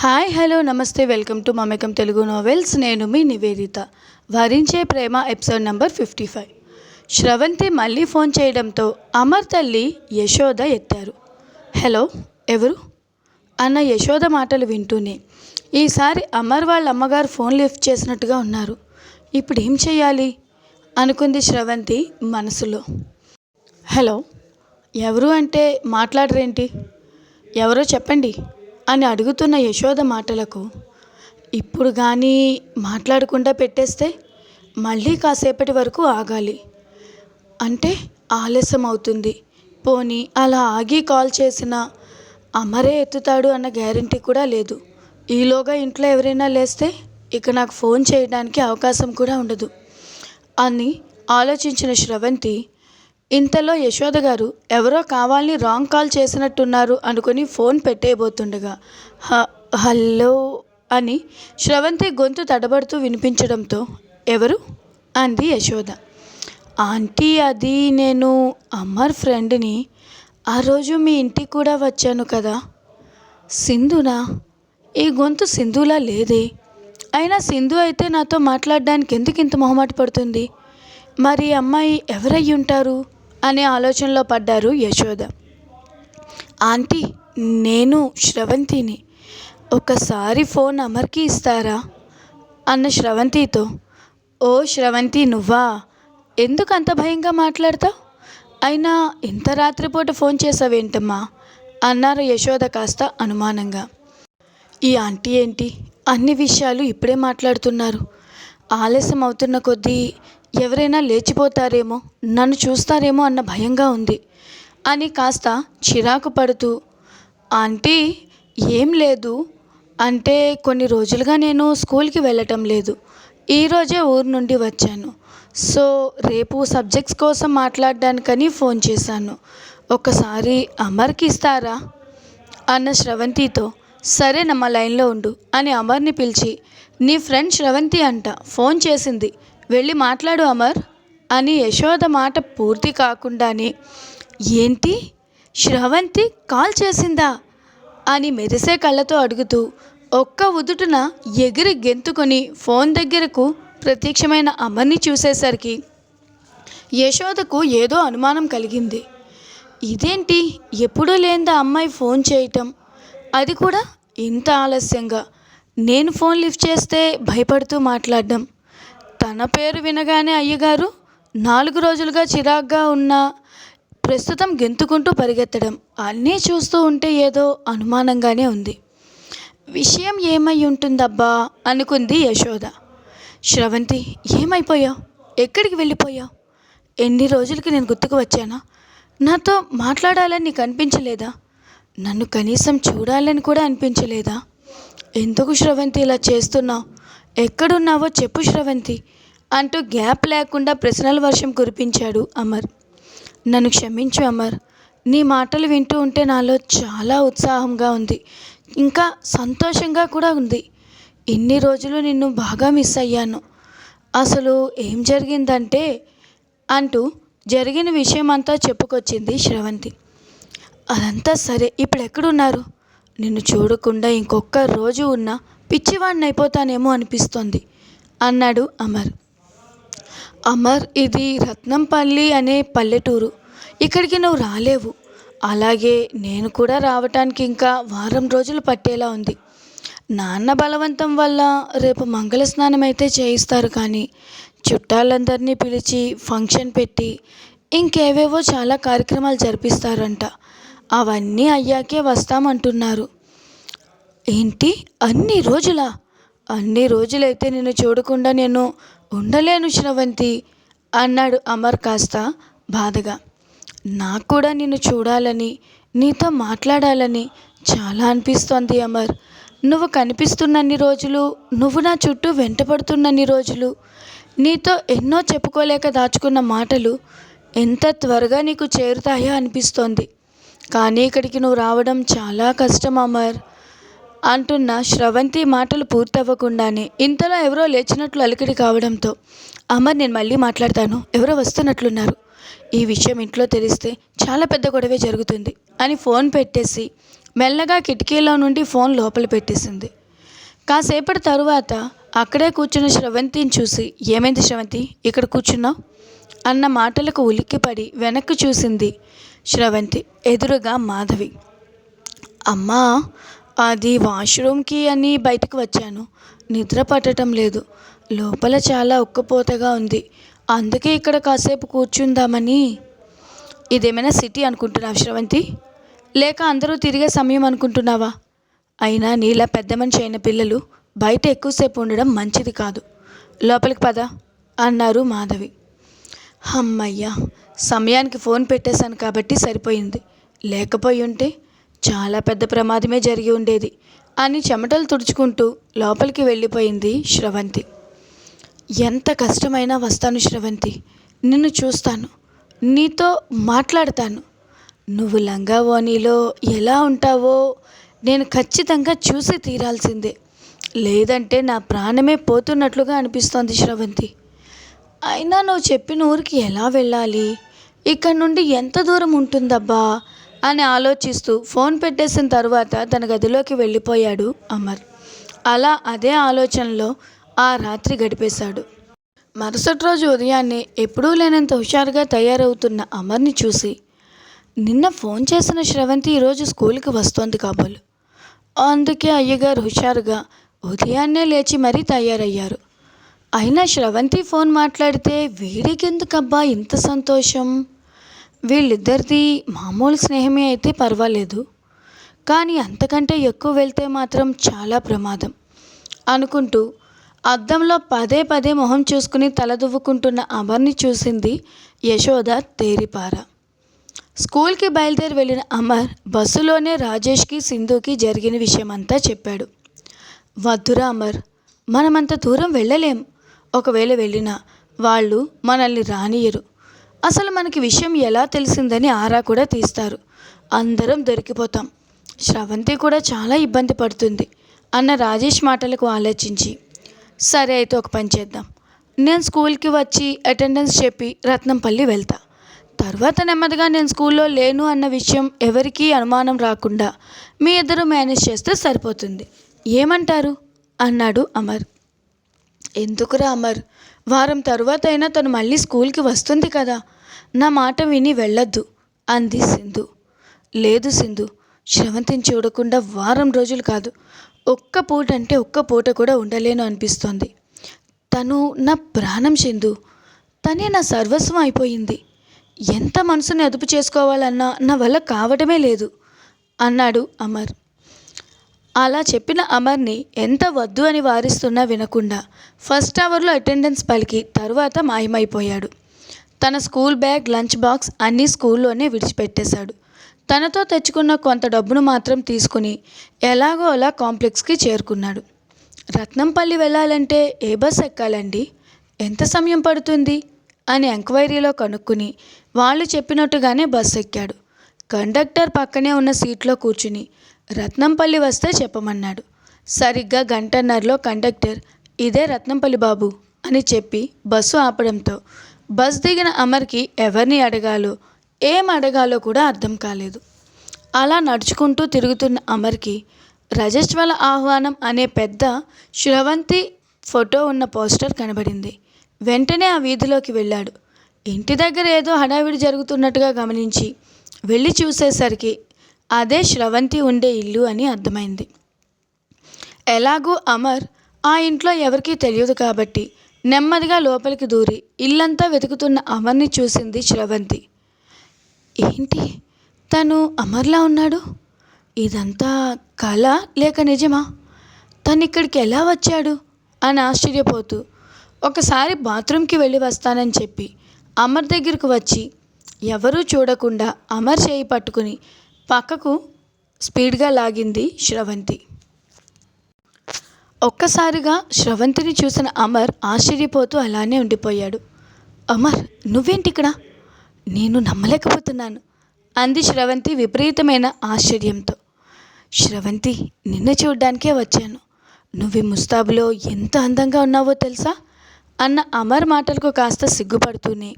Hi hello నమస్తే welcome to Mamekam Telugu novels. నేను మీ Nivedita. Varinche Prema episode number fifty five. Sravanthi మళ్ళీ phone చేయడంతో అమర్ తల్లి యశోద ఎత్తారు. హలో ఎవరు? అన్న యశోద మాటలు వింటూనే ఈసారి అమర్ వాళ్ళ అమ్మగారు ఫోన్ లిఫ్ట్ చేసినట్టుగా ఉన్నారు. ఇప్పుడు ఏం చేయాలి అనుకుంది శ్రవంతి మనసులో. హలో ఎవరు అంటే మాట్లాడరేంటి? ఎవరో చెప్పండి. అని అడుగుతున్న యశోద మాటలకు ఇప్పుడు కానీ మాట్లాడకుండా పెట్టేస్తే మళ్ళీ కాసేపటి వరకు ఆగాలి. అంటే ఆలస్యం అవుతుంది పోనీ అలా ఆగి కాల్ చేసినా అమరే ఎత్తుతాడు అన్న గ్యారంటీ కూడా లేదు. ఈలోగా ఇంట్లో ఎవరైనా లేస్తే ఇక నాకు ఫోన్ చేయడానికి అవకాశం కూడా ఉండదు అని ఆలోచించిన శ్రవంతి ఇంతలో యశోద గారు ఎవరో కావాలని రాంగ్ కాల్ చేసినట్టున్నారు అనుకుని ఫోన్ పెట్టేయబోతుండగా హ హలో అని శ్రవంతి గొంతు తడబడుతూ వినిపించడంతో ఎవరు? అంది యశోద. ఆంటీ అది నేను అమ్మర్ ఫ్రెండ్ని. ఆ రోజు మీ ఇంటికి కూడా వచ్చాను కదా. సింధునా? ఈ గొంతు సింధులా లేదే. అయినా సింధు అయితే నాతో మాట్లాడడానికి ఎందుకు ఇంత మొహమాట పడుతుంది? మరి అమ్మాయి ఎవరై ఉంటారు అనే ఆలోచనలో పడ్డారు యశోద. ఆంటీ నేను శ్రవంతిని. ఒకసారి ఫోన్ అమర్కి ఇస్తారా? అన్న శ్రవంతితో. ఓ శ్రవంతి నువ్వా? ఎందుకు అంత భయంగా మాట్లాడతావు? అయినా ఇంత రాత్రిపూట ఫోన్ చేసావేంటమ్మా? అన్నారు యశోద కాస్త అనుమానంగా. ఈ ఆంటీ ఏంటి? అన్ని విషయాలు ఇప్పుడే మాట్లాడుతున్నారు. ఆలస్యం అవుతున్న కొద్దీ ఎవరైనా లేచిపోతారేమో నన్ను చూస్తారేమో అన్న భయంగా ఉంది. అని కాస్త చిరాకు పడుతూ ఆంటీ ఏం లేదు. అంటే కొన్ని రోజులుగా నేను స్కూల్కి వెళ్ళటం లేదు. ఈరోజే ఊరు నుండి వచ్చాను. సో రేపు సబ్జెక్ట్స్ కోసం మాట్లాడడానికని ఫోన్ చేశాను. ఒకసారి అమర్కి ఇస్తారా? అన్న శ్రవంతితో సరేనమ్మా లైన్లో ఉండు అని అమర్ని పిలిచి నీ ఫ్రెండ్ శ్రవంతి అంట ఫోన్ చేసింది. వెళ్ళి మాట్లాడు అమర్ అని యశోద మాట పూర్తి కాకుండానే ఏంటి? శ్రవంతి కాల్ చేసిందా? అని మెరిసే కళ్ళతో అడుగుతూ ఒక్క ఉదుటున ఎగిరి గెంతుకొని ఫోన్ దగ్గరకు ప్రత్యక్షమైన అమర్ని చూసేసరికి యశోదకు ఏదో అనుమానం కలిగింది. ఇదేంటి? ఎప్పుడూ లేనిదా అమ్మాయి ఫోన్ చేయటం? అది కూడా ఇంత ఆలస్యంగా? నేను ఫోన్ లిఫ్ట్ చేస్తే భయపడుతూ మాట్లాడడం? తన పేరు వినగానే అయ్యగారు నాలుగు రోజులుగా చిరాగ్గా ఉన్న ప్రస్తుతం గెంతుకుంటూ పరిగెత్తడం. అన్నీ చూస్తూ ఉంటే ఏదో అనుమానంగానే ఉంది. విషయం ఏమై ఉంటుందబ్బా? అనుకుంది యశోద. శ్రవంతి ఏమైపోయావు? ఎక్కడికి వెళ్ళిపోయావు? ఎన్ని రోజులకి నేను గుర్తుకు వచ్చానా? నాతో మాట్లాడాలని నీకు అనిపించలేదా? నన్ను కనీసం చూడాలని కూడా అనిపించలేదా? ఎందుకు శ్రవంతి ఇలా చేస్తున్నావు? ఎక్కడున్నావో చెప్పు శ్రవంతి అంటూ గ్యాప్ లేకుండా ప్రశ్నల వర్షం కురిపించాడు అమర్. నన్ను క్షమించు అమర్ నీ మాటలు వింటూ ఉంటే నాలో చాలా ఉత్సాహంగా ఉంది ఇంకా సంతోషంగా కూడా ఉంది. ఇన్ని రోజులు నిన్ను బాగా మిస్ అయ్యాను. అసలు ఏం జరిగిందంటే అంటూ జరిగిన విషయం అంతా చెప్పుకొచ్చింది శ్రవంతి. అదంతా సరే ఇప్పుడు ఎక్కడున్నారు నిన్ను చూడకుండా ఇంకొక రోజు ఉన్న పిచ్చివాడిని అయిపోతానేమో అనిపిస్తోంది అన్నాడు అమర్. అమర్ ఇది రత్నంపల్లి అనే పల్లెటూరు. ఇక్కడికి నువ్వు రాలేవు. అలాగే నేను కూడా రావటానికి ఇంకా వారం రోజులు పట్టేలా ఉంది. నాన్న బలవంతం వల్ల రేపు మంగళ స్నానం అయితే చేయిస్తారు కానీ చుట్టాలందరినీ పిలిచి ఫంక్షన్ పెట్టి ఇంకేవేవో చాలా కార్యక్రమాలు జరిపిస్తారంట. అవన్నీ అయ్యాకే వస్తామంటున్నారు. ఏంటి? అన్ని రోజులా? అన్ని రోజులైతే నిన్ను చూడకుండా నేను ఉండలేను శ్రవంతి అన్నాడు అమర్ కాస్త బాధగా. నాకు కూడా నిన్ను చూడాలని నీతో మాట్లాడాలని చాలా అనిపిస్తోంది అమర్. నువ్వు కనిపిస్తున్నన్ని రోజులు నువ్వు నా చుట్టూ వెంటపడుతున్నన్ని రోజులు నీతో ఎన్నో చెప్పుకోలేక దాచుకున్న మాటలు ఎంత త్వరగా నీకు చేరుతాయో అనిపిస్తోంది. కానీ ఇక్కడికి నువ్వు రావడం చాలా కష్టం అమర్. అంటున్న శ్రవంతి మాటలు పూర్తవ్వకుండానే ఇంతలో ఎవరో లేచినట్లు అలికిడి కావడంతో అమర్ నేను మళ్ళీ మాట్లాడతాను. ఎవరో వస్తున్నట్లున్నారు. ఈ విషయం ఇంట్లో తెలిస్తే చాలా పెద్ద గొడవే జరుగుతుంది అని ఫోన్ పెట్టేసి మెల్లగా కిటికీలో నుండి ఫోన్ లోపల పెట్టేసింది. కాసేపటి తరువాత అక్కడే కూర్చున్న శ్రవంతిని చూసి ఏమైంది శ్రవంతి? ఇక్కడ కూర్చున్నావు? అన్న మాటలకు ఉలిక్కిపడి వెనక్కి చూసింది శ్రవంతి ఎదురుగా మాధవి. అమ్మా అది వాష్రూమ్కి అని బయటకు వచ్చాను. నిద్ర పట్టడం లేదు. లోపల చాలా ఉక్కపోతగా ఉంది. అందుకే ఇక్కడ కాసేపు కూర్చుందామని. ఇదేమైనా సిటీ అనుకుంటున్నావు శ్రవంతి? లేక అందరూ తిరిగే సమయం అనుకుంటున్నావా? అయినా నీలా పెద్ద మనిషి అయిన పిల్లలు బయట ఎక్కువసేపు ఉండడం మంచిది కాదు. లోపలికి పద అన్నారు మాధవి. అమ్మయ్యా సమయానికి ఫోన్ పెట్టేశాను కాబట్టి సరిపోయింది. లేకపోయి ఉంటే చాలా పెద్ద ప్రమాదమే జరిగి ఉండేది అని చెమటలు తుడుచుకుంటూ లోపలికి వెళ్ళిపోయింది శ్రవంతి. ఎంత కష్టమైనా వస్తాను శ్రవంతి. నిన్ను చూస్తాను. నీతో మాట్లాడతాను. నువ్వు లంగా ఎలా ఉంటావో నేను ఖచ్చితంగా చూసి తీరాల్సిందే. లేదంటే నా ప్రాణమే పోతున్నట్లుగా అనిపిస్తోంది శ్రవంతి. అయినా నువ్వు చెప్పిన ఊరికి ఎలా వెళ్ళాలి? ఇక్కడ నుండి ఎంత దూరం ఉంటుందబ్బా? అని ఆలోచిస్తూ ఫోన్ పెట్టేసిన తర్వాత తన గదిలోకి వెళ్ళిపోయాడు అమర్. అలా అదే ఆలోచనలో ఆ రాత్రి గడిపేశాడు. మరుసటి రోజు ఉదయాన్నే ఎప్పుడూ లేనంత హుషారుగా తయారవుతున్న అమర్ని చూసి నిన్న ఫోన్ చేసిన శ్రవంతి ఈరోజు స్కూల్కి వస్తోంది కాబోలు. అందుకే అయ్యగారు హుషారుగా ఉదయాన్నే లేచి మరీ తయారయ్యారు. అయినా శ్రవంతి ఫోన్ మాట్లాడితే వీడికెందుకబ్బా ఇంత సంతోషం? వీళ్ళిద్దరిది మామూలు స్నేహమే అయితే పర్వాలేదు. కానీ అంతకంటే ఎక్కువ వెళ్తే మాత్రం చాలా ప్రమాదం అనుకుంటూ అద్దంలో పదే పదే మొహం చూసుకుని తలదువ్వుకుంటున్న అమర్ని చూసింది యశోద తేరిపార. స్కూల్కి బయలుదేరి వెళ్ళిన అమర్ బస్సులోనే రాజేష్కి సింధుకి జరిగిన విషయమంతా చెప్పాడు. వద్దురా అమర్ మనమంత దూరం వెళ్ళలేం. ఒకవేళ వెళ్ళినా వాళ్ళు మనల్ని రానియరు అసలు మనకి విషయం ఎలా తెలిసిందని ఆరా కూడా తీస్తారు. అందరం దొరికిపోతాం. శ్రవంతి కూడా చాలా ఇబ్బంది పడుతుంది అన్న రాజేష్ మాటలకు ఆలోచించి. సరే అయితే ఒక పని చేద్దాం. నేను స్కూల్కి వచ్చి అటెండెన్స్ చెప్పి రత్నంపల్లి వెళ్తా. తర్వాత నెమ్మదిగా నేను స్కూల్లో లేను అన్న విషయం ఎవరికీ అనుమానం రాకుండా మీ ఇద్దరు మేనేజ్ చేస్తే సరిపోతుంది. ఏమంటారు? అన్నాడు అమర్. ఎందుకురా అమర్? వారం తరువాత అయినా తను మళ్ళీ స్కూల్కి వస్తుంది కదా. నా మాట విని వెళ్ళొద్దు అంది సింధు. లేదు సింధు శ్రవంతిని చూడకుండా వారం రోజులు కాదు ఒక్క పూట అంటే ఒక్క పూట కూడా ఉండలేను అనిపిస్తోంది. తను నా ప్రాణం సింధు తనే నా సర్వస్వం అయిపోయింది. ఎంత మనసుని అదుపు చేసుకోవాలన్నా నా వల్ల కావడమే లేదు అన్నాడు అమర్. అలా చెప్పిన అమర్ని ఎంత వద్దు అని వారిస్తున్నా వినకుండా ఫస్ట్ అవర్లో అటెండెన్స్ పలికి తరువాత మాయమైపోయాడు. తన స్కూల్ బ్యాగ్ లంచ్ బాక్స్ అన్నీ స్కూల్లోనే విడిచిపెట్టేశాడు. తనతో తెచ్చుకున్న కొంత డబ్బును మాత్రం తీసుకుని ఎలాగో అలా కాంప్లెక్స్కి చేరుకున్నాడు. రత్నంపల్లి వెళ్ళాలంటే ఏ బస్ ఎక్కాలండి? ఎంత సమయం పడుతుంది? అని ఎంక్వైరీలో కనుక్కుని వాళ్ళు చెప్పినట్టుగానే బస్సు ఎక్కాడు. కండక్టర్ పక్కనే ఉన్న సీట్లో కూర్చుని రత్నంపల్లి వస్తే చెప్పమన్నాడు. సరిగ్గా గంటన్నరలో కండక్టర్ ఇదే రత్నంపల్లి బాబు అని చెప్పి బస్సు ఆపడంతో బస్ దిగిన అమర్కి ఎవరిని అడగాలో ఏం అడగాలో కూడా అర్థం కాలేదు. అలా నడుచుకుంటూ తిరుగుతున్న అమర్కి రజస్వల ఆహ్వానం అనే పెద్ద శ్రవంతి ఫోటో ఉన్న పోస్టర్ కనబడింది. వెంటనే ఆ వీధిలోకి వెళ్ళాడు. ఇంటి దగ్గర ఏదో హడావిడి జరుగుతున్నట్టుగా గమనించి వెళ్ళి చూసేసరికి అదే శ్రవంతి ఉండే ఇల్లు అని అర్థమైంది. ఎలాగూ అమర్ ఆ ఇంట్లో ఎవరికీ తెలియదు కాబట్టి నెమ్మదిగా లోపలికి దూరి ఇల్లంతా వెతుకుతున్న అమర్ని చూసింది శ్రవంతి. ఏంటి? తను అమర్లా ఉన్నాడు? ఇదంతా కళ లేక నిజమా? తను ఇక్కడికి ఎలా వచ్చాడు? అని ఆశ్చర్యపోతూ ఒకసారి బాత్రూమ్కి వెళ్ళి వస్తానని చెప్పి అమర్ దగ్గరకు వచ్చి ఎవరూ చూడకుండా అమర్ చేయి పట్టుకుని పక్కకు స్పీడ్గా లాగింది శ్రవంతి. ఒక్కసారిగా శ్రవంతిని చూసిన అమర్ ఆశ్చర్యపోతూ అలానే ఉండిపోయాడు. అమర్ నువ్వేంటి ఇక్కడ నేను నమ్మలేకపోతున్నాను అంది శ్రవంతి విపరీతమైన ఆశ్చర్యంతో. శ్రవంతి నిన్న చూడ్డానికే వచ్చాను. నువ్వు ముస్తాబులో ఎంత అందంగా ఉన్నావో తెలుసా? అన్న అమర్ మాటలకు కాస్త సిగ్గుపడుతూనే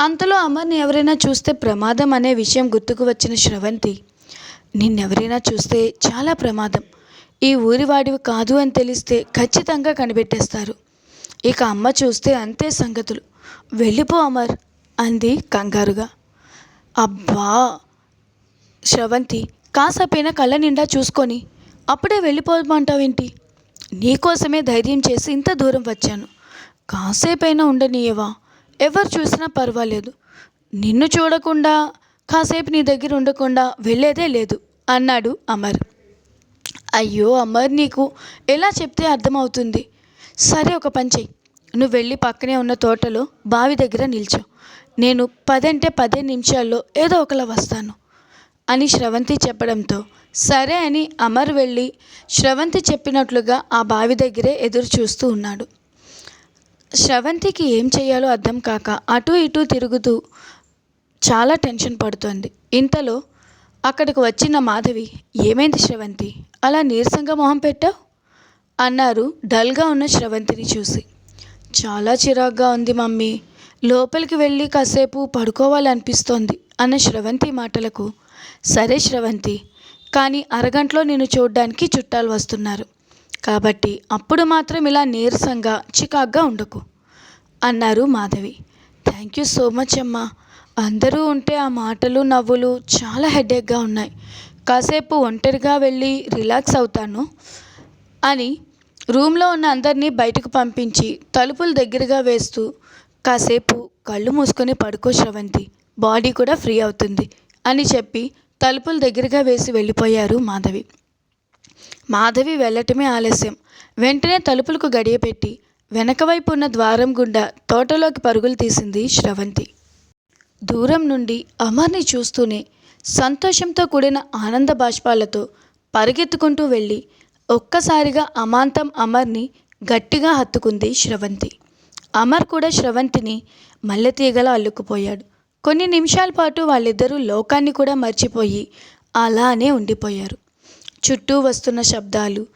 అంతలో అమర్ని ఎవరైనా చూస్తే ప్రమాదం అనే విషయం గుర్తుకు వచ్చిన శ్రవంతి నిన్నెవరైనా చూస్తే చాలా ప్రమాదం. ఈ ఊరి వాడివి కాదు అని తెలిస్తే ఖచ్చితంగా కనిపెట్టేస్తారు. ఇక అమ్మ చూస్తే అంతే సంగతులు. వెళ్ళిపో అమర్ అంది కంగారుగా. అబ్బా! శ్రవంతి కాసేపైనా కళ్ళ నిండా చూసుకొని అప్పుడే వెళ్ళిపోమంటావేంటి? నీకోసమే ధైర్యం చేసి ఇంత దూరం వచ్చాను. కాసేపైనా ఉండనీయవా? ఎవరు చూసినా పర్వాలేదు. నిన్ను చూడకుండా కాసేపు నీ దగ్గర ఉండకుండా వెళ్ళేదే లేదు అన్నాడు అమర్. అయ్యో అమర్ నీకు ఎలా చెప్తే అర్థమవుతుంది? సరే ఒక పని చెయ్యి. నువ్వు వెళ్ళి పక్కనే ఉన్న తోటలో బావి దగ్గర నిల్చో. నేను పదంటే పదే నిమిషాల్లో ఏదో ఒకలా వస్తాను అని శ్రవంతి చెప్పడంతో. సరే అని అమర్ వెళ్ళి శ్రవంతి చెప్పినట్లుగా ఆ బావి దగ్గరే ఎదురు చూస్తూ ఉన్నాడు. శ్రవంతికి ఏం చేయాలో అర్థం కాక అటు ఇటు తిరుగుతూ చాలా టెన్షన్ పడుతోంది. ఇంతలో అక్కడికి వచ్చిన మాధవి ఏమైంది శ్రవంతి అలా నీరసంగా మొహం పెట్టావు? అన్నారు డల్గా ఉన్న శ్రవంతిని చూసి. చాలా చిరాగ్గా ఉంది మమ్మీ. లోపలికి వెళ్ళి కాసేపు పడుకోవాలనిపిస్తోంది అన్న శ్రవంతి మాటలకు సరే శ్రవంతి కానీ అరగంటలో నేను చూడ్డానికి చుట్టాలు వస్తున్నారు. కాబట్టి అప్పుడు మాత్రం ఇలా నీరసంగా చికాగ్గా ఉండకు అన్నారు Madhavi. Thank you so much అమ్మా. అందరూ ఉంటే ఆ మాటలు నవ్వులు చాలా హెడేక్గా ఉన్నాయి. కాసేపు ఒంటరిగా వెళ్ళి రిలాక్స్ అవుతాను అని రూమ్లో ఉన్న అందరినీ బయటకు పంపించి తలుపులు దగ్గరగా వేస్తూ కాసేపు కళ్ళు మూసుకొని పడుకో శ్రవంతి బాడీ కూడా ఫ్రీ అవుతుంది అని చెప్పి తలుపులు దగ్గరగా వేసి వెళ్ళిపోయారు మాధవి. మాధవి వెళ్ళటమే ఆలస్యం. వెంటనే తలుపులకు గడియపెట్టి వెనకవైపు వెనక వైపు ఉన్న ద్వారం గుండా తోటలోకి పరుగులు తీసింది శ్రవంతి. దూరం నుండి అమర్ని చూస్తూనే సంతోషంతో కూడిన ఆనంద బాష్పాలతో పరిగెత్తుకుంటూ వెళ్ళి ఒక్కసారిగా అమాంతం అమర్ని గట్టిగా హత్తుకుంది శ్రవంతి. అమర్ కూడా శ్రవంతిని మల్లెతీగలా అల్లుకుపోయాడు. కొన్ని నిమిషాల పాటు వాళ్ళిద్దరూ లోకాన్ని కూడా మర్చిపోయి అలానే ఉండిపోయారు. చుట్టూ వస్తున్న శబ్దాలు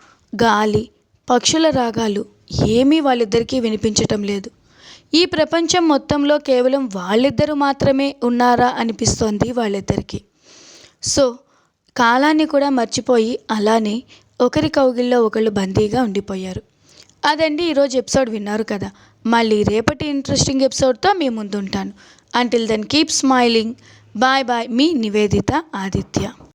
గాలి పక్షుల రాగాలు ఏమీ వాళ్ళిద్దరికీ వినిపించటం లేదు. ఈ ప్రపంచం మొత్తంలో కేవలం వాళ్ళిద్దరూ మాత్రమే ఉన్నారా అనిపిస్తోంది వాళ్ళిద్దరికీ. సో కాలాన్ని కూడా మర్చిపోయి అలానే ఒకరి కౌగిల్లో ఒకళ్ళు బందీగా ఉండిపోయారు. అదండి ఈరోజు ఎపిసోడ్ విన్నారు కదా. మళ్ళీ రేపటి ఇంట్రెస్టింగ్ ఎపిసోడ్తో మీ ముందుంటాను. Until then keep smiling bye bye మీ నివేదిత ఆదిత్య.